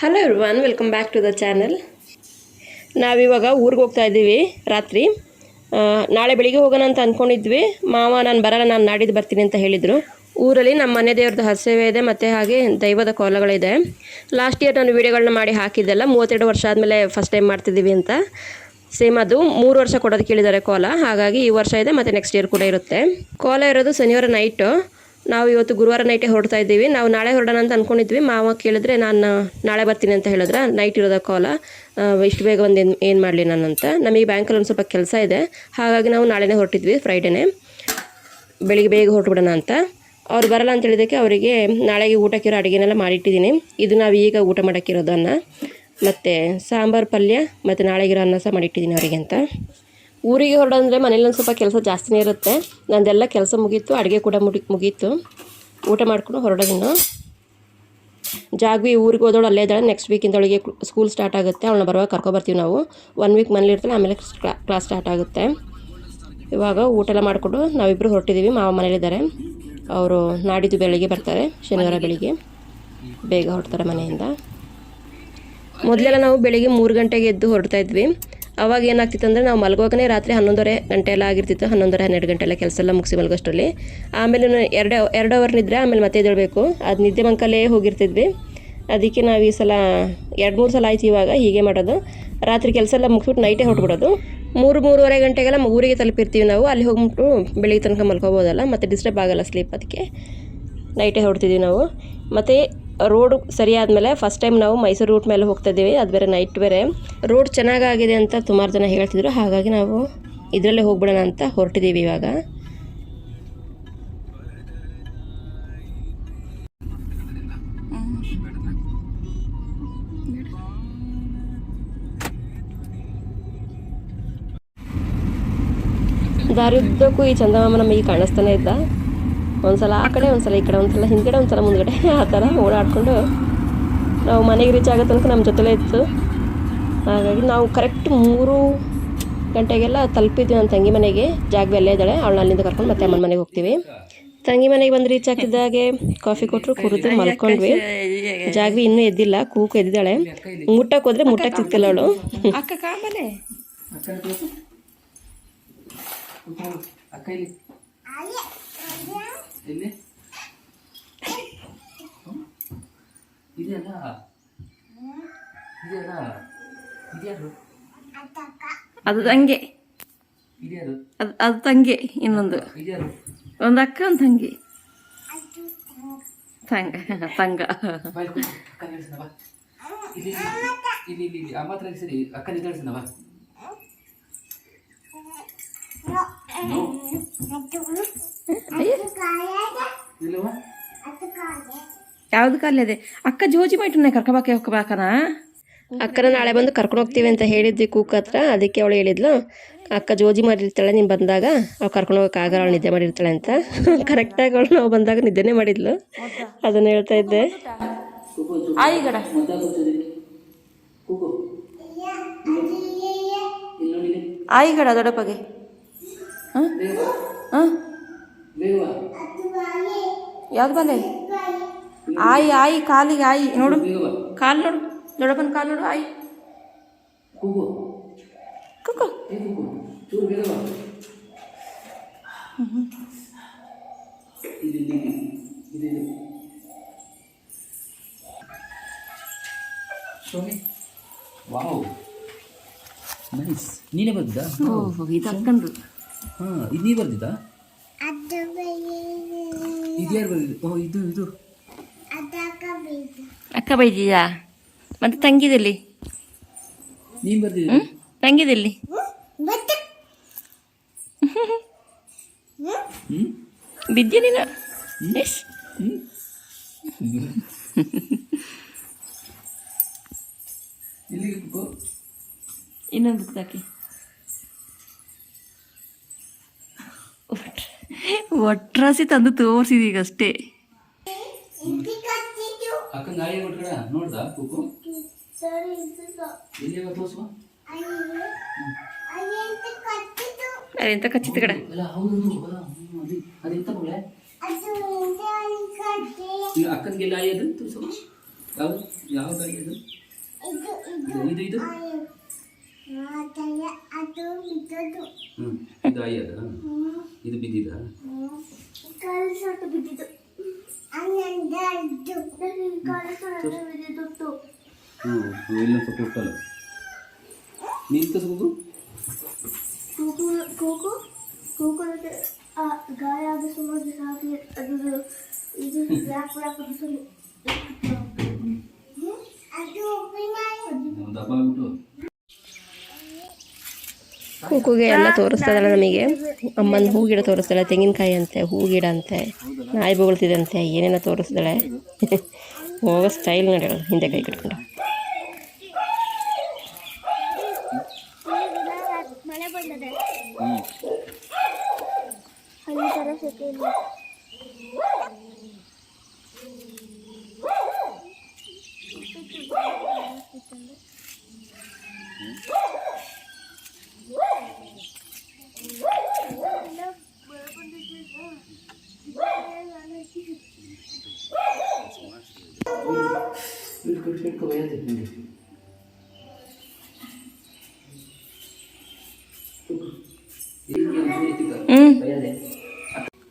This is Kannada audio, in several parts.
Hello everyone welcome back to the channel ನಾವಿವಾಗ ಊರಿಗೆ ಹೋಗ್ತಾ ಇದ್ದೀವಿ, ರಾತ್ರಿ. ನಾಳೆ ಬೆಳಿಗ್ಗೆ ಹೋಗೋಣ ಅಂತ ಅಂದ್ಕೊಂಡಿದ್ವಿ ಮಾವ, ನಾನು ಬರಲ್ಲ, ನಾನು ನಾಡಿದ್ದು ಬರ್ತೀನಿ ಅಂತ ಹೇಳಿದರು. ಊರಲ್ಲಿ ನಮ್ಮ ಮನೆ ದೇವ್ರದ್ದು ಹಸೇವೆ ಇದೆ, ಮತ್ತು ಹಾಗೆ ದೈವದ ಕೋಲಗಳಿದೆ. ಲಾಸ್ಟ್ ಇಯರ್ ನಾನು ವೀಡಿಯೋಗಳನ್ನ ಮಾಡಿ ಹಾಕಿದ್ದೆಲ್ಲ ಮೂವತ್ತೆರಡು ವರ್ಷ ಆದಮೇಲೆ ಫಸ್ಟ್ ಟೈಮ್ ಮಾಡ್ತಿದ್ದೀವಿ ಅಂತ. ಸೇಮ್ ಅದು, ಮೂರು ವರ್ಷ ಕೊಡೋದು ಕೇಳಿದ್ದಾರೆ ಕೋಲ. ಹಾಗಾಗಿ ಈ ವರ್ಷ ಇದೆ, ಮತ್ತು ನೆಕ್ಸ್ಟ್ ಇಯರ್ ಕೂಡ ಇರುತ್ತೆ. ಕೋಲ ಇರೋದು ಶನಿವಾರ ನೈಟು ನಾವು ಇವತ್ತು ಗುರುವಾರ ನೈಟೇ ಹೊರಡ್ತಾ ಇದ್ದೀವಿ. ನಾವು ನಾಳೆ ಹೊರಡೋಣ ಅಂತ ಅಂದ್ಕೊಂಡಿದ್ವಿ ಮಾವ ಕೇಳಿದ್ರೆ ನಾನು ನಾಳೆ ಬರ್ತೀನಿ ಅಂತ ಹೇಳಿದ್ರೆ. ನೈಟ್ ಇರೋದ ಕಾಲ ಇಷ್ಟು ಬೇಗ ಒಂದು ಏನು ಏನು ಮಾಡಲಿ ನಾನಂತ. ನಮಗೆ ಬ್ಯಾಂಕಲ್ಲಿ ಒಂದು ಸ್ವಲ್ಪ ಕೆಲಸ ಇದೆ. ಹಾಗಾಗಿ ನಾವು ನಾಳೆನೇ ಹೊರಟಿದ್ವಿ ಫ್ರೈಡೇನೆ ಬೆಳಿಗ್ಗೆ ಬೇಗ ಹೊರಟುಬಿಡೋಣ ಅಂತ. ಅವ್ರು ಬರಲ್ಲ ಅಂತ ಹೇಳಿದಕ್ಕೆ ಅವರಿಗೆ ನಾಳೆಗೆ ಊಟಕ್ಕಿರೋ ಅಡುಗೆನೆಲ್ಲ ಮಾಡಿಟ್ಟಿದ್ದೀನಿ. ಇದು ನಾವು ಈಗ ಊಟ ಮಾಡೋಕ್ಕಿರೋದು ಅನ್ನ. ಮತ್ತು ಸಾಂಬಾರು ಪಲ್ಯ, ಮತ್ತು ನಾಳೆಗಿರೋ ಅನ್ನ ಸಹ ಮಾಡಿಟ್ಟಿದ್ದೀನಿ ಅವರಿಗೆ ಅಂತ. ಊರಿಗೆ ಹೊರಡಂದ್ರೆ ಮನೇಲಿ ಒಂದು ಸ್ವಲ್ಪ ಕೆಲಸ ಜಾಸ್ತಿನೇ ಇರುತ್ತೆ. ನಂದೆಲ್ಲ ಕೆಲಸ ಮುಗೀತು, ಅಡುಗೆ ಕೂಡ ಮುಗಿ ಮುಗೀತು. ಊಟ ಮಾಡ್ಕೊಂಡು ಹೊರಡೋದಿನ್ನು ಜಾಗ್ವಿ ಊರಿಗೆ ಹೋದವಳು ಅಲ್ಲೇ ಇದ್ದಾಳೆ. ನೆಕ್ಸ್ಟ್ ವೀಕಿಂದೊಳಗೆ ಸ್ಕೂಲ್ ಸ್ಟಾರ್ಟ್ ಆಗುತ್ತೆ. ಅವಳನ್ನ ಬರುವಾಗ ಕರ್ಕೊಬರ್ತೀವಿ ನಾವು. ಒನ್ ವೀಕ್ ಮನೇಲಿ ಇರ್ತಾಳೆ, ಆಮೇಲೆ ಕ್ಲಾಸ್ ಸ್ಟಾರ್ಟ್ ಆಗುತ್ತೆ. ಇವಾಗ ಊಟ ಎಲ್ಲ ಮಾಡಿಕೊಂಡು ನಾವಿಬ್ಬರು ಹೊರಟಿದ್ದೀವಿ ಮಾವ ಮನೇಲಿದ್ದಾರೆ ಅವರು ನಾಡಿದ್ದು ಬೆಳಿಗ್ಗೆ ಬರ್ತಾರೆ, ಶನಿವಾರ ಬೆಳಿಗ್ಗೆ. ಬೇಗ ಹೊರಡ್ತಾರೆ ಮನೆಯಿಂದ. ಮೊದಲೆಲ್ಲ ನಾವು ಬೆಳಿಗ್ಗೆ ಮೂರು ಗಂಟೆಗೆ ಎದ್ದು ಹೊರಡ್ತಾ ಇದ್ವಿ. ಅವಾಗ ಏನಾಗ್ತಿತ್ತು ಅಂದರೆ ನಾವು ಮಲಗುವಾಗನೇ ರಾತ್ರಿ ಹನ್ನೊಂದುವರೆ ಗಂಟೆ ಎಲ್ಲ ಆಗಿರ್ತಿತ್ತು, ಹನ್ನೊಂದುವರೆ ಹನ್ನೆರಡು ಗಂಟೆ ಎಲ್ಲ ಕೆಲಸ ಎಲ್ಲ ಮುಗಿಸಿ ಮಲಗೋಷ್ಟರಲ್ಲಿ ಆಮೇಲೆ ಎರಡು ಎರಡು ಅವರ್ ನಿದ್ರೆ ಆಮೇಲೆ ಮತ್ತೆ ಎದ್ದೇಳಬೇಕು. ಅದು ನಿದ್ದೆ ಮಂಕಲ್ಲೇ ಹೋಗಿರ್ತಿದ್ವಿ. ಅದಕ್ಕೆ ನಾವು ಈ ಸಲ ಎರಡು ಮೂರು ಸಲ ಆಯ್ತು ಇವಾಗ, ಹೀಗೆ ಮಾಡೋದು. ರಾತ್ರಿ ಕೆಲಸ ಎಲ್ಲ ಮುಗಿಸ್ಬಿಟ್ಟು ನೈಟೇ ಹೊಟ್ಬಿಡೋದು ಮೂರು, ಮೂರುವರೆ ಗಂಟೆಗೆಲ್ಲ ಊರಿಗೆ ತಲುಪಿರ್ತೀವಿ ನಾವು. ಅಲ್ಲಿ ಹೋಗ್ಬಿಟ್ಟು ಬೆಳಿಗ್ಗೆ ತನಕ ಮಲ್ಕೋಬೋದಲ್ಲ, ಮತ್ತು ಡಿಸ್ಟರ್ಬ್ ಆಗಲ್ಲ ಸ್ಲೀಪ್ ಅದಕ್ಕೆ. ನೈಟೇ ಹೊಡ್ತಿದ್ವಿ ನಾವು. ಮತ್ತು ರೋಡು ಸರಿ ಆದಮೇಲೆ ಫಸ್ಟ್ ಟೈಮ್ ನಾವು ಮೈಸೂರು ರೂಟ್ ಮೇಲೆ ಹೋಗ್ತಾ ಇದ್ದೀವಿ. ಅದು ಬೇರೆ ನೈಟ್ ಬೇರೆ. ರೋಡ್ ಚೆನ್ನಾಗಾಗಿದೆ ಅಂತ ಸುಮಾರು ಜನ ಹೇಳ್ತಿದ್ರು. ಹಾಗಾಗಿ ನಾವು ಇದರಲ್ಲೇ ಹೋಗ್ಬಿಡೋಣ ಅಂತ ಹೊರಟಿದ್ದೀವಿ ಇವಾಗ. ದಾರಿಯುದ್ದಕ್ಕೂ ಈ ಚಂದಮಾಮ ನಮಗೆ ಕಾಣಿಸ್ತಾನೆ ಇದ್ದ ಒಂದ್ಸಲ ಆ ಕಡೆ ಒಂದ್ಸಲ ಈ ಕಡೆ ಒಂದ್ಸಲ ಹಿಂದ್ಗಡೆ ಒಂದ್ಸಲ ಮುಂದ್ಗಡೆ. ಆ ಥರ ಓಡಾಡಿಕೊಂಡು ನಾವು ಮನೆಗೆ ರೀಚ್ ಆಗೋ ತನಕ ನಮ್ಮ ಜೊತೆಲೇ ಇತ್ತು. ಹಾಗಾಗಿ ನಾವು ಕರೆಕ್ಟ್ ಮೂರು ಗಂಟೆಗೆಲ್ಲ ತಲುಪಿದ್ವಿ ನನ್ನ ತಂಗಿ ಮನೆಗೆ. ಜಾಗ ಅಲ್ಲೇ ಇದ್ದಾಳೆ ಅವಳನ್ನ ಅಲ್ಲಿಂದ ಕರ್ಕೊಂಡು ಮತ್ತೆ ಅಮ್ಮನ ಮನೆಗೆ ಹೋಗ್ತೀವಿ. ತಂಗಿ ಮನೆಗೆ ಬಂದು ರೀಚ್ ಹಾಕಿದ್ದಾಗೆ ಕಾಫಿ ಕೊಟ್ಟರು ಕುರಿತು ಮಲ್ಕೊಂಡ್ವಿ. ಜಾಗ್ವಿ ಇನ್ನೂ ಎದ್ದಿಲ್ಲ ಕೂಕು ಎದ್ದಿದ್ದಾಳೆ. ಮುಟ್ಟಕ್ಕೆ ಹೋದ್ರೆ ಮುಟ್ಟಕ್ಕೆ ಸಿಗ್ತಿಲ್ಲ ಅವಳು. ಅಕ್ಕ ಕಾಮಲೆ ಅಕ್ಕ ಇಲ್ಲಿ ಎಲ್ಲಿ ಇದೆಯಲ್ಲ ಇದೆಯಲ್ಲ ಇದ್ಯಾರು ಅದು ತಂಗೆ ಇದ್ಯಾರು ಅದು ಅದು ತಂಗೆ ಇನ್ನೊಂದು ಇದ್ಯಾರು ಒಂದು ಅಕ್ಕ ಒಂದು ತಂಗಿ ತಂಗ ತಂಗ ಬಾಯ್ ಕೂತ್ಕೊ. ಅಕ್ಕ ನಿಲ್ಸಣ ಬಾ ಇಲ್ಲಿ ಇಲ್ಲಿ ಇಲ್ಲಿ ಇಲ್ಲಿ ಅಮ್ಮ ಹತ್ರ ಸರಿ ಅಕ್ಕ ನಿಲ್ಸಣ ಬಾ No. ಇಲ್ಲವಾ ಯಾವ್ದು ಕಾಲ ಇದೆ ಅಕ್ಕ ಜೋಜಿ ಮೈಟುನೆ ಕರ್ಕಬಾಕೆ ಹೋಗ್ಬಾಕನ ಅಕ್ಕನ ನಾಳೆ ಬಂದು ಕರ್ಕೊಂಡು ಹೋಗ್ತೀವಿ ಅಂತ ಹೇಳಿದ್ವಿ ಕೂಕ್ ಹತ್ರ ಅದಕ್ಕೆ ಅವಳು ಹೇಳಿದ್ಲು. ಅಕ್ಕ ಜೋಜಿ ಮಾಡಿರ್ತಾಳೆ ನೀನು ಬಂದಾಗ ಅವ್ಳು ಕರ್ಕೊಂಡು ಹೋಗೋಕ್ಕಾಗಲ್ಲ ಅವಳು ನಿದ್ದೆ ಮಾಡಿರ್ತಾಳೆ ಅಂತ. ಕರೆಕ್ಟಾಗಿ ಅವಳು ನಾವು ಬಂದಾಗ ನಿದ್ದೆನೇ ಮಾಡಿದ್ಲು. ಅದನ್ನು ಹೇಳ್ತಾ ಇದ್ದೆ. ಆಯಿಗಡ. ದೊಡ್ಡಪ್ಪಗೆ ಯಾವ್ದು ಬಂದೆ? ಆಯಿ ಆಯಿ ಕಾಲಿಗೆ ಆಯಿ. ನೋಡು. ಕಾಲು ನೋಡು. ದೊಡ್ಡಪ್ಪನ ಕಾಲು ನೋಡು ಆಯಿ. ಕುಕ್ಕು. ವಾವ್. ನೈಸ್. ನೀನೇ ಬಂದ ಓಹ್ ಇದು ಹಾಂ ಇದು ನೀ ಬರ್ದಿದ್ದಾ ಇದು ಯಾರು ಬರ್ದಿದ್ದು ಓ ಇದು ಇದು. ಅಕ್ಕ ಬೈದಿದ ಮತ್ತೆ ತಂಗಿದಲ್ಲಿ? ನೀನು ಬರ್ದಿದ್ದ ಹ್ಞೂ ತಂಗಿದಲ್ಲಿ? ಹ್ಞೂ ಬಿದ್ದೆ ನೀನು? ಎಸ್ ಇನ್ನೊಂದು ಹಾಕಿ. ಒಟ್ರಾಸಿ ತಂದು ತೋರಿಸಿದೀಗ ಅಷ್ಟೇ. ಅದೆಂತ ಕಚ್ಚಿತ ಕಡೆ. ಅಲ್ಲ, ಹ್ಮ್, ಅದು ತೋರಿಸುವ. ಯಾವುದು ಯಾವ ತಾಯಿ ಇದು ಇದು? ಇದು ಇದು. ಹ್ಞೂ ಇದು ಆಯಿ ಅದ ಇದು ಬಿದ್ದಿದ? ಹ್ಞೂ ಇಲ್ಲೊಂದು ಸ್ವಲ್ಪ ಉಟ್ಟಲ್ಲ ನೀನು ತಗೋದು ಗಾಯ ಆದ ಸುಮಾರು ಸಾಕಿ. ಅದು ಇದು ಅದು ಆಗ್ಬಿಟ್ಟು. ಕೂಗುಗೆ ಎಲ್ಲ ತೋರಿಸ್ತದಲ್ಲ ನಮಗೆ. ಅಮ್ಮನ ಹೂ ಗಿಡ ತೋರಿಸ್ತಾಳೆ ತೆಂಗಿನಕಾಯಿ ಅಂತೆ, ಹೂ ಗಿಡ ಅಂತೆ, ನಾಯಿ ಬೊಗಳ್ತಿದಂತೆ ಏನೇನೋ ತೋರಿಸ್ತಾಳೆ ಹೋಗೋ ಸ್ಟೈಲ್ ನೋಡಿ ಹಿಂದೆ ಕೈ ಕಟ್ಕೊಂಡು ಮಳೆ ಬಂದದೆ ಹ್ಞೂ ಅಲ್ಲಿ ತರ ಸೆಕೆ ಇಲ್ಲ ಇಟ್ಕೊ ಇಟ್ಕೊ ಬೈಯತ್ತೆ ನಿಮಗೆ ಬೈಯದೆ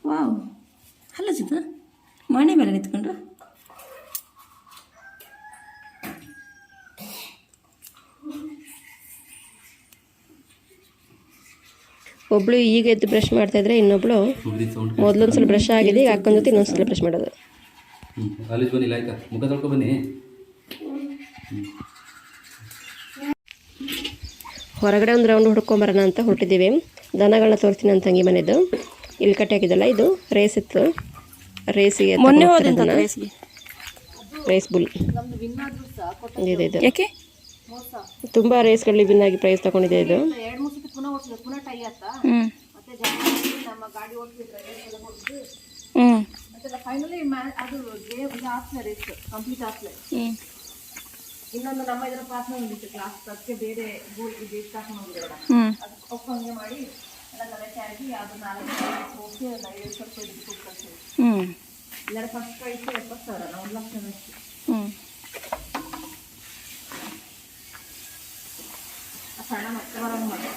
ವಾವ್. ಹಲೋ ಚಿತ್ರ ಮನೆ ಮೇಲೆ ನಿಂತ್ಕೊಂಡು ಒಬ್ಳು ಈಗ ಎದ್ದು ಬ್ರಷ್ ಮಾಡ್ತಾ ಇದ್ರೆ ಇನ್ನೊಬ್ಳು ಮೊದ್ಲೊಂದ್ಸಲ ಬ್ರಷ್ ಆಗಿದೆ ಈಗ ಅಕ್ಕನ ಜೊತೆ ಇನ್ನೊಂದ್ಸಲ ಬ್ರಷ್ ಮಾಡೋದು. ಹ್ಞೂ ಕಾಲೇಜ್ ಬನ್ನಿ ಆಯ್ತಾ ಮುಖ ತೊಳ್ಕೊ ಬನ್ನಿ. ಹೊರಗಡೆ ಒಂದು ರೌಂಡ್ ಹುಡ್ಕೊಂಬರೋಣ ಅಂತ ಹೊರಟಿದ್ದೀವಿ. ದನಗಳನ್ನ ತೋರಿಸ್ತೀನಿ ನನ್ನ ತಂಗಿ ಮನೆದು. ಇಲ್ಲಿ ಕಟ್ಟಿ ಹಾಕಿದಲ್ಲ ಇದು ರೇಸ್ ಇತ್ತು. ರೇಸಿಗೆ ರೇಸ್ ಬುಲ್ ಇದೆ ಇದು. ಯಾಕೆ? ತುಂಬ ರೇಸ್ಗಳಲ್ಲಿ ವಿನ್ ಆಗಿ ಪ್ರೈಸ್ ತಗೊಂಡಿದೆ ಇದು ಹ್ಞೂ ಹ್ಞೂ ಫೈನಲಿ ಅದು ಇದು ಆಗ್ತದೆ ಇತ್ತು ಕಂಪ್ಲೀಟ್ ಆಗ್ತದೆ ಹ್ಞೂ ಇನ್ನೊಂದು ನಮ್ಮ ಇದರ ಪಾರ್ಟ್ನರ್ ಒಂದಿತ್ತು ಕ್ಲಾಸ್ ಅದಕ್ಕೆ ಬೇರೆ ಗೋಲ್ ಇದೆ ಸ್ಟಾರ್ಟ್ ಮಾಡಿದ್ರು ಹ್ಞೂ ಅದು ಒಪ್ಪಂಗೆ ಮಾಡಿ ಎಲ್ಲ ಕಲೆಕ್ಟ್ ಆಗಿ ಅದು ನಾಲ್ಕು ಹೋಗಿ ಒಂದು ಐದು ಸ್ವಲ್ಪ ಇದು ಕಳ್ಸಿದ್ವಿ ಹ್ಞೂ ಇಲ್ಲಾಂದ್ರೆ ಫಸ್ಟ್ ಪ್ರೈಸ್ ಎಪ್ಪತ್ತು ಸಾವಿರ ನಾವು ಒಂದು ಲಕ್ಷ ಅಷ್ಟು ಸಣ್ಣ ಮತ್ತೆ ಬರೋಂಗೆ ಮಾಡಿ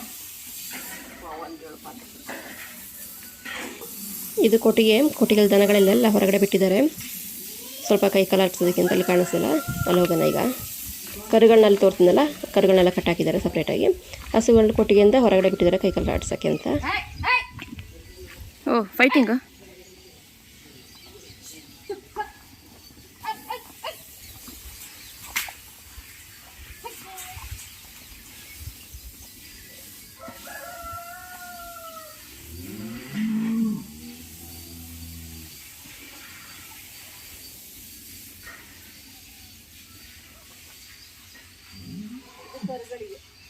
ಇದು ಕೊಟ್ಟಿಗೆ, ಕೊಟ್ಟಿಗೆಲ್ ದನಗಳಲ್ಲೆಲ್ಲ ಹೊರಗಡೆ ಬಿಟ್ಟಿದ್ದಾರೆ. ಸ್ವಲ್ಪ ಕೈ ಕಾಲು ಆಡ್ಸೋದಕ್ಕೆ ಅಂತ ಅಲ್ಲಿ ಕಾಣಿಸಲ್ಲ ಅಲ್ಲಿ ಹೋಗೋಣ ಈಗ. ಕರುಗಳನ್ನಲ್ಲಿ ತೋರ್ತೀನಲ್ಲ ಕರುಗಳನ್ನೆಲ್ಲ ಕಟ್ಟಾಕಿದ್ದಾರೆ ಸಪ್ರೇಟಾಗಿ ಹಸುಗಳನ್ನ ಕೊಟ್ಟಿಗೆಯಿಂದ ಹೊರಗಡೆ ಬಿಟ್ಟಿದ್ದಾರೆ ಕೈ ಕಾಲು ಆಡ್ಸೋಕ್ಕೆ ಅಂತ. ಓ ಫೈಟಿಂಗು ಯಾವುದು ಹ್ಞೂ ಇದು ಏನಾದೇ ಗೊತ್ತಿಲ್ಲ ಯಾಕಂದ್ರೆ ಗೊಬ್ಬರ ಗ್ಯಾಸ್ ಗುಂಡಿ ಎಲ್ಲಿತ್ತಲ್ಲ ಗುಂಡಿಲಿ ಈಗ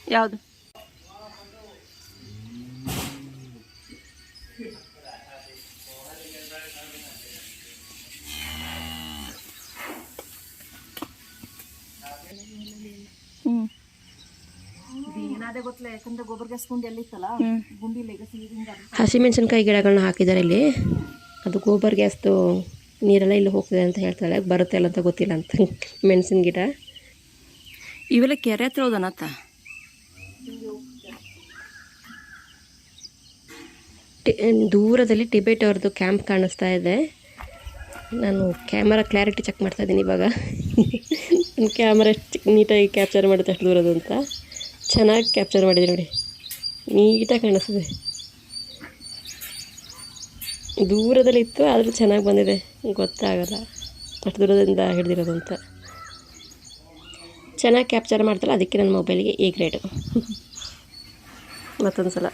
ಹಿಂಗೆ ಹಸಿಮೆಣಸಿನ್ಕಾಯಿ ಗಿಡಗಳನ್ನ ಹಾಕಿದ್ದಾರೆ ಇಲ್ಲಿ. ಅದು ಗೋಬರ್ ಗ್ಯಾಸ್ದು ನೀರೆಲ್ಲ ಇಲ್ಲಿ ಹೋಗ್ತದೆ ಅಂತ ಹೇಳ್ತಾಳೆ. ಬರುತ್ತೆ ಅಲ್ಲ ಅಂತ ಗೊತ್ತಿಲ್ಲ ಅಂತ. ಮೆಣಸಿನ ಗಿಡ. ಇವೆಲ್ಲ ಕೆರೆ ಹತ್ರ ಹೋದನತ್ತ? ದೂರದಲ್ಲಿ ಟಿಬೇಟ್ ಅವ್ರದ್ದು ಕ್ಯಾಂಪ್ ಕಾಣಿಸ್ತಾ ಇದೆ. ನಾನು ಕ್ಯಾಮರಾ ಕ್ಲಾರಿಟಿ ಚೆಕ್ ಮಾಡ್ತಾ ಇದ್ದೀನಿ ಇವಾಗ. ನನ್ನ ಕ್ಯಾಮ್ರಾ ಎಷ್ಟು ನೀಟಾಗಿ ಕ್ಯಾಪ್ಚರ್ ಮಾಡುತ್ತೆ ಅಷ್ಟು ದೂರದ್ದು ಅಂತ. ಚೆನ್ನಾಗಿ ಕ್ಯಾಪ್ಚರ್ ಮಾಡಿದೆ ನೋಡಿ. ನೀಟಾಗಿ ಕಾಣಿಸ್ತಿದೆ. ದೂರದಲ್ಲಿ ಇತ್ತು, ಆದರೂ ಚೆನ್ನಾಗಿ ಬಂದಿದೆ. ಗೊತ್ತಾಗಲ್ಲ. ಅಷ್ಟು ದೂರದಿಂದ ಹಿಡಿದಿರೋದು ಅಂತ. ಚೆನ್ನಾಗಿ ಕ್ಯಾಪ್ಚರ್ ಮಾಡ್ತಾರಲ್ಲ ಅದಕ್ಕೆ ನನ್ನ ಮೊಬೈಲಿಗೆ ಈ ಗ್ರೇಡು ಮತ್ತೊಂದು ಸಲ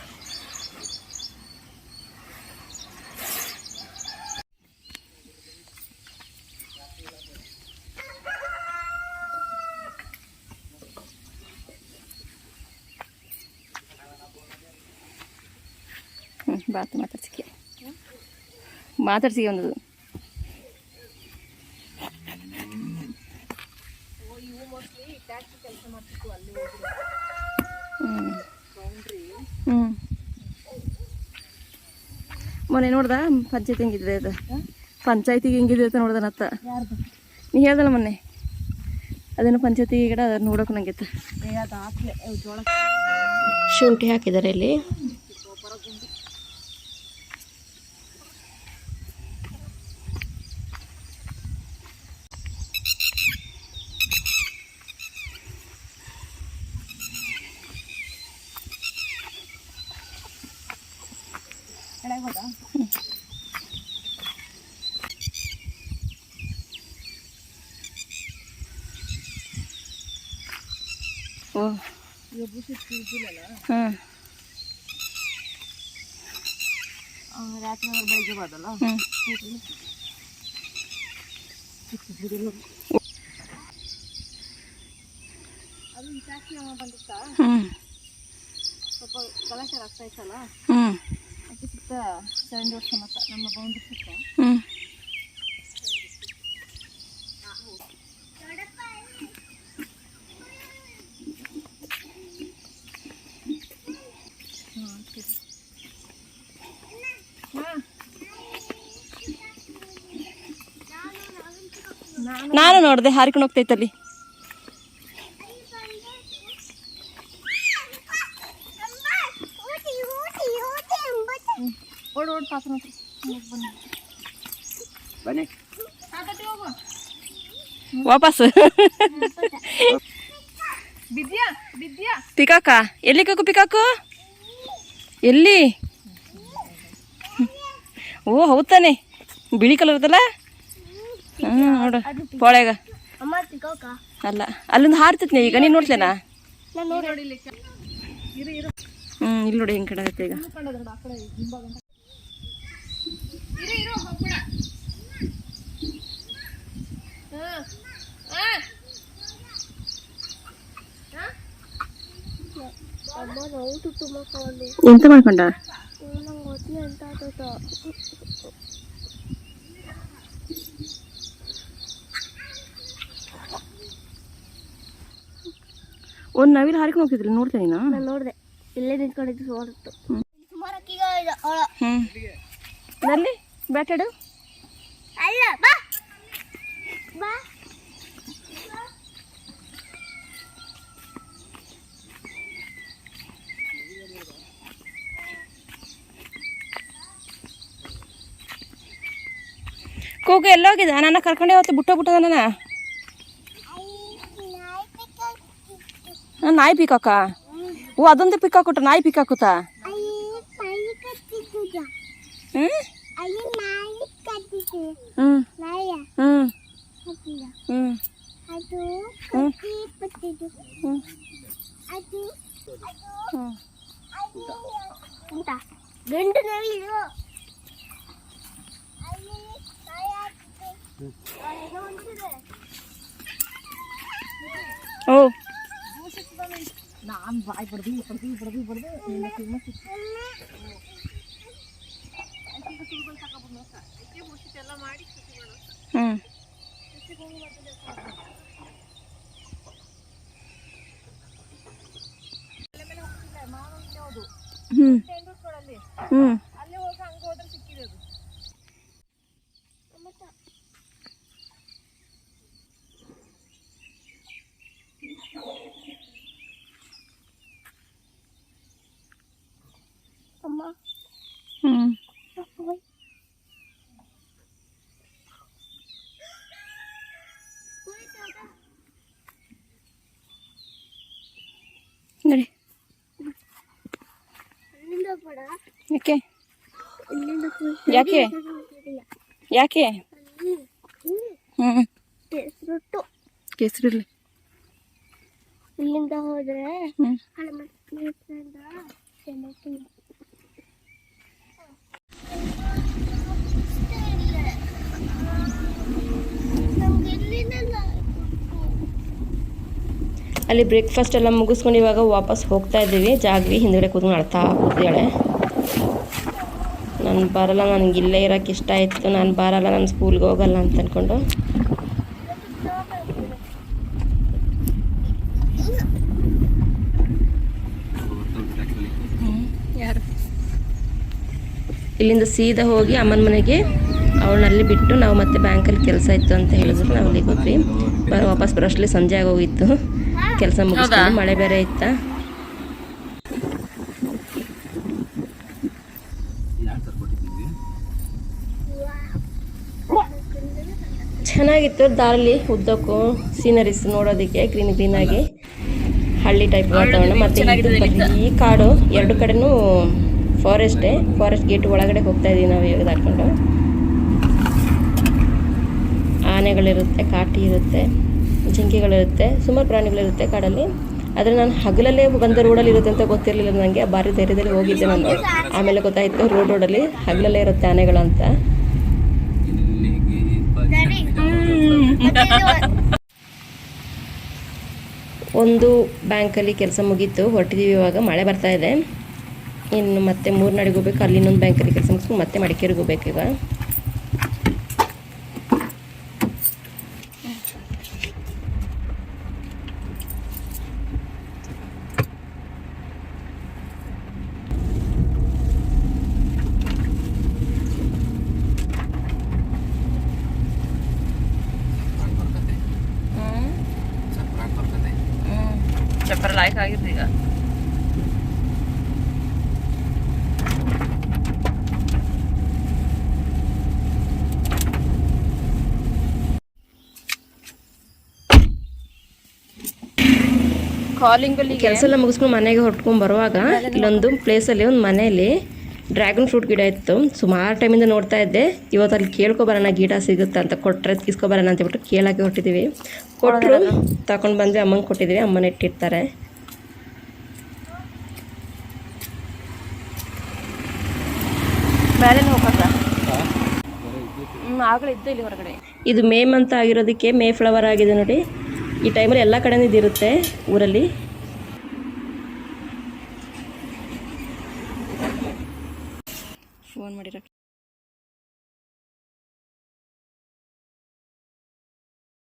ಮಾತಾಡ್ಸಿಕೆ ಒಂದು. ಹ್ಞೂ ಮೊನ್ನೆ ನೋಡ್ದ ಪಂಚಾಯತಿ ಹೆಂಗಿದೆ ಅದು? ಪಂಚಾಯತಿಗೆ ಹೆಂಗಿದೆ ಅಂತ ನೋಡ್ದ ಅತ್ತ ನೀ ಹೇಳ್ದಲ್ಲ ಮೊನ್ನೆ? ಅದೇನು ಪಂಚಾಯತಿ ಗಿಡ ನೋಡೋಕೆ ನಂಗೆ ಶುಂಠಿ ಹಾಕಿದ್ದಾರೆ ಇಲ್ಲಿ. ಓ. ಹಾಂ ರಾತ್ರಿ ಬೆಳಿಗ್ಗೆ ಹ್ಞೂ. ಬಂದಿತ್ತಾ? ಹ್ಞೂ. ಸ್ವಲ್ಪ ಗಲಾಟೆ ಆಗ್ತಾ ಇತ್ತಲ್ಲ? ಹ್ಞೂ. ಸೆವೆನ್ ವರ್ಷ ಮತ್ತ ನಮ್ಮ ಬೌಂಡ್ರಿ ಸುತ್ತ ನಾನು ನೋಡಿದೆ ಹಾರಿಕೊಂಡು ಹೋಗ್ತೈತಲ್ಲಿ ಓಡ್ ಓಡ್ ಪಾತ್ರ ಬನ್ನಿ. ವಾಪಸ್. ಪಿಕಾಕ ಎಲ್ಲಿ ಕಾಕು ಪಿಕಾಕು? ಎಲ್ಲಿ? ಓ ಹೌದ್ ತಾನೆ ಬಿಳಿ ಕಲರ್ ಅದಲ್ಲ? ಹ್ಞೂ ನೋಡು. ಪೊಳೆಗ ಅಮ್ಮ ತಿಗೋಕ ಅಲ್ಲ ಅಲ್ಲೊಂದು ಹಾರ್ತೈತಿ ಈಗ ನೀನು ನೋಡ್ತೇನಾ ನಾನು ಹ್ಞೂ ಇಲ್ಲಿ ನೋಡಿ ಹೆಂಗೆ ಕಡೆ ಆಗತ್ತೆ ಈಗ. ಅಮ್ಮ ನಾವು ತುಟ್ಟು ಮಕ್ಕಳು ಎಂತ ಮಾಡ್ಕೊಂಡ ನಂಗೆ ಗೊತ್ತಿಲ್ಲ ಅಂತ ಆತೈತ ಒಂದು ನವಿಲು ಹಾರಿಕೊಂಡು ಹೋಗ್ತಿದ್ರಿ ನೋಡ್ತೇನೆ ನೀನು ನಾನು ನೋಡಿದೆ ಇಲ್ಲೇ ನಿಂತ್ಕೊಂಡಿದ್ದು ಸೋರಿತ್ತು ಸುಮಾರು ಅಕ್ಕಿಗ ಹ್ಞೂ ನಲ್ಲಿ ಬ್ಯಾಟಾಡು ಅಲ್ಲ ಬಾ. ಬಾ. ಕೂಗು ಎಲ್ಲೋಗಿದೆ? ನನ್ನ ಕರ್ಕೊಂಡೆ ಅವತ್ತು ಬಿಟ್ಟೋ ಬಿಟ್ಟದ ನನ್ನ ನಾನ್ ನಾಯಿ ಪಿಕಾಕ ಓ ಅದೊಂದು ಪಿಕಾಕುಟ ನಾಯಿ ಪಿಕಾಕುತ ನಾಯಿ ಕತ್ತಿದ್ದ ಹ್ಞೂ ಅಲ್ಲಿ ನಾಯಿ ಕತ್ತಿದ್ದು ಹ್ಞೂ ನಾಯ ಹ್ಞೂ ಕತ್ತಿದ ಹ್ಞೂ ಅದು ಕತ್ತಿ ಪತ್ತಿದ್ದು ಹ್ಞೂ ಅದು ಹ್ಞೂ ಅಂತ ಗಂಡು ನವಿಲು ಅಲ್ಲಿ ಹ್ಞೂ ಹ್ಞೂ ಅಲ್ಲಿ ಹೋಗಿ ಹಂಗೆ ಹೋದ್ರೆ ಸಿಕ್ಕಿರೋದು ಅಮ್ಮ ಹ್ಞೂ ಹೋಯ್. ನಡಿ ಅಲ್ಲಿಂದ ಬೇಡ ಯಾಕೆ. ಯಾಕೆ? ಯಾಕೆ? ಹ್ಞೂ ಕೇಸರಿರ್ಲಿ. ಇಲ್ಲಿಂದ ಹೋದ್ರೆ ಅಲ್ಲಿ ಬ್ರೇಕ್ಫಾಸ್ಟ್ ಎಲ್ಲ ಮುಗಿಸ್ಕೊಂಡು ಇವಾಗ ವಾಪಸ್ ಹೋಗ್ತಾ ಇದ್ದೀವಿ. ಜಾಗ್ವಿ ಹಿಂದ್ಗಡೆ ಕೂತ್ಕೊಂಡು ಅಳ್ತಾ ಕೂತಿದ್ದಾಳೆ. ನಾನು ಬರಲ್ಲ ನನಗೆ ಇಲ್ಲೇ ಇರೋಕ್ಕೆ ಇಷ್ಟ ಇತ್ತು ನಾನು ಬರಲ್ಲ ನಾನು ಸ್ಕೂಲ್ಗೆ ಹೋಗಲ್ಲ ಅಂತ ಅಂದ್ಕೊಂಡು ಇಲ್ಲಿಂದ ಸೀದಾ ಹೋಗಿ ಅಮ್ಮನ ಮನೆಗೆ ಅವಳನ್ನಲ್ಲಿ ಬಿಟ್ಟು ನಾವು ಮತ್ತೆ ಬ್ಯಾಂಕಲ್ಲಿ ಕೆಲಸ ಇತ್ತು ಅಂತ ಹೇಳಿದ್ರು. ನಾವು ಅಲ್ಲಿಗೆ ಹೋದ್ವಿ. ವಾಪಸ್ ಬರೋಷ್ಟರಲ್ಲಿ ಸಂಜೆ ಆಗೋಗಿತ್ತು. ಕೆಲಸ ಮುಗಿಸ್ಕೊಂಡು ಮಳೆ ಬೇರೆ ಇತ್ತಾ? ಚೆನ್ನಾಗಿತ್ತು ದಾರಲ್ಲಿ ಉದ್ದಕ್ಕೂ ಸೀನರೀಸ್ ನೋಡೋದಕ್ಕೆ ಗ್ರೀನ್ ಗ್ರೀನ್ ಆಗಿ ಹಳ್ಳಿ ಟೈಪ್ ವಾತಾವರಣ. ಮತ್ತೆ ಇದು ಈ ಕಾಡು ಎರಡು ಕಡೆನೂ ಫಾರೆಸ್ಟೇ ಫಾರೆಸ್ಟ್ ಗೇಟ್ ಒಳಗಡೆ ಹೋಗ್ತಾ ಇದೀವಿ ನಾವು ಇವಾಗ ದಾಟ್ಕೊಂಡು. ಆನೆಗಳಿರುತ್ತೆ ಕಾಟಿ ಇರುತ್ತೆ ಜಿಂಕೆಗಳಿರುತ್ತೆ ಸುಮಾರು ಪ್ರಾಣಿಗಳಿರುತ್ತೆ ಕಾಡಲ್ಲಿ. ಆದರೆ ನಾನು ಹಗಲಲ್ಲೇ ಬಂದ ರೋಡಲ್ಲಿ ಇರುತ್ತೆ ಅಂತ ಗೊತ್ತಿರಲಿಲ್ಲ ನನಗೆ ಭಾರಿ ಧೈರ್ಯದಲ್ಲಿ ಹೋಗಿದ್ದೆ ನಾನು. ಆಮೇಲೆ ಗೊತ್ತಾಯಿತು ರೋಡ್ ರೋಡಲ್ಲಿ ಹಗಲಲ್ಲೇ ಇರುತ್ತೆ ಆನೆಗಳಂತ. ಒಂದು ಬ್ಯಾಂಕಲ್ಲಿ ಕೆಲಸ ಮುಗೀತು. ಹೊರಟಿದ್ದೀವಿ ಇವಾಗ. ಮಳೆ ಬರ್ತಾ ಇದೆ. ಇನ್ನು ಮತ್ತೆ ಮೂರ್ನಾಡಿಗೆ ಹೋಗ್ಬೇಕು. ಅಲ್ಲಿ ಇನ್ನೊಂದು ಬ್ಯಾಂಕಲ್ಲಿ ಕೆಲಸ ಮುಗಿಸ್ಕೊಂಡು ಮತ್ತೆ ಮಡಿಕೇರಿಗೆ ಹೋಗ್ಬೇಕು ಈಗ ಲಾಯ್ಕ್ ಆಗಿರ್ಲಿ ಈಗ. ಕೆಲಸ ಎಲ್ಲ ಮುಗಿಸ್ಕೊಂಡು ಮನೆಗೆ ಹೊಟ್ಕೊಂಡು ಬರುವಾಗ ಇಲ್ಲೊಂದು ಪ್ಲೇಸಲ್ಲಿ ಒಂದು ಮನೆಯಲ್ಲಿ ಡ್ರ್ಯಾಗನ್ ಫ್ರೂಟ್ ಗಿಡ ಇತ್ತು. ಸುಮಾರು ಟೈಮಿಂದ ನೋಡ್ತಾ ಇದ್ದೆ. ಇವತ್ತು ಅಲ್ಲಿ ಕೇಳ್ಕೊಬರೋಣ ಗಿಡ ಸಿಗುತ್ತೆ ಅಂತ ಕೊಟ್ಟರೆ ಇಸ್ಕೊಬರೋಣ ಅಂತ ಹೇಳ್ಬಿಟ್ಟು ಕೇಳಕ್ಕೆ ಹೊಟ್ಟಿದ್ದೀವಿ ಕೊಟ್ಟರು ತಗೊಂಡು ಬಂದ್ವಿ ಅಮ್ಮಂಗೆ ಕೊಟ್ಟಿದ್ದೀವಿ ಅಮ್ಮನ ಇಟ್ಟಿರ್ತಾರೆ. ಮೇಲೆ ಹೋಗಕ್ಕ ಹ್ಞೂ ಆಗಲೇ ಇದ್ದು ಇಲ್ಲಿ ಹೊರಗಡೆ. ಇದು ಮೇ ಮಂತ್ ಆಗಿರೋದಕ್ಕೆ ಮೇ ಫ್ಲವರ್ ಆಗಿದೆ ನೋಡಿ. ಈ ಟೈಮಲ್ಲಿ ಎಲ್ಲ ಕಡೆನೂ ಇದಿರುತ್ತೆ ಊರಲ್ಲಿ. ಫೋನ್ ಮಾಡಿರೋ